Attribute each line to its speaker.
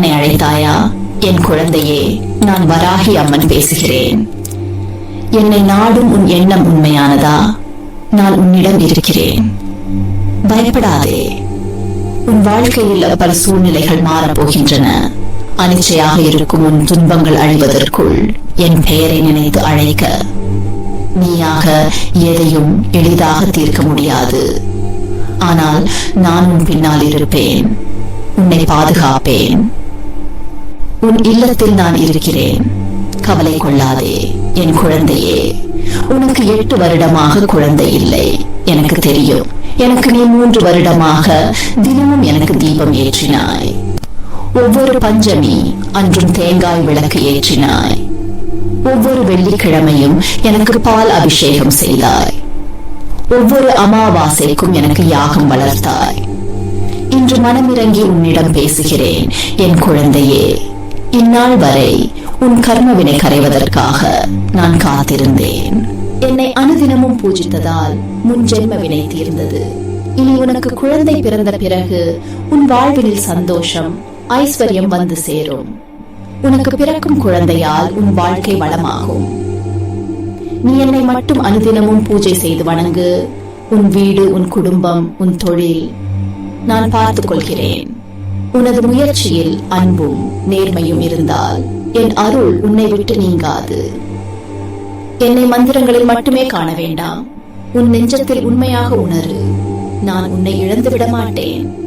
Speaker 1: என்னை அழைத்தாயா? என் குழந்தையே நான் வராகி அம்மன் பேசுகிறேன். என்னை நாடும் உன் எண்ணம் உண்மையானதா? நான் உன்னிடம் இருக்கிறேன். பயப்படாதே. உன் வாழ்க்கையில் பல சூழ்நிலைகள் மாறப்போகின்றன. அனிச்சையாக இருக்கும் உன் துன்பங்கள் அழிவதற்குள் என் பெயரை நினைத்து அழைக்க. நீயாக எதையும் எளிதாக தீர்க்க முடியாது. ஆனால் நான் உன் பின்னால் இருப்பேன். உன்னை பாதுகாப்பேன். உன் இல்லத்தில் நான் இருக்கிறேன். கவலை கொள்ளாதே என் குழந்தையே. உனக்கு எட்டு வருடமாக குழந்தை இல்லை. எனக்கு தெரியும் எனக்கு நீ மூன்று வருடமாக தினமும் எனக்கு தீபம் ஏற்றினாய். ஒவ்வொரு பஞ்சமி அன்றும் தேங்காய் விளக்கு ஏற்றினாய். ஒவ்வொரு வெள்ளிக்கிழமையும் எனக்கு பால் அபிஷேகம் செய்தாய். ஒவ்வொரு அமாவாசைக்கும் எனக்கு யாகம் வளர்த்தாய். இன்று மனமிறங்கி உன்னிடம் பேசுகிறேன் என் குழந்தையே. இந்நாள் வரை உன் கர்மவினை கரைவதற்காக நான் காத்திருந்தேன். என்னை அனுதினமும் பூஜித்ததால் முன் ஜென்ம வினை தீர்ந்தது. இனி உனக்கு குழந்தை பிறந்த பிறகு உன் வாழ்வினில் சந்தோஷம் ஐஸ்வர்யம் வந்து சேரும். உனக்கு பிறக்கும் குழந்தையால் உன் வாழ்க்கை வளமாகும். நீ என்னை மட்டும் அனுதினமும் பூஜை செய்து வணங்கு. உன் வீடு உன் குடும்பம் உன் தொழில் நான் பார்த்துக் கொள்கிறேன். உனது முயற்சியில் அன்பும் நேர்மையும் இருந்தால் என் அருள் உன்னை விட்டு நீங்காது. என்னை மந்திரங்களில் மட்டுமே காண வேண்டாம். உன் நெஞ்சத்தில் உண்மையாக உணரு. நான் உன்னை இழந்து விட மாட்டேன்.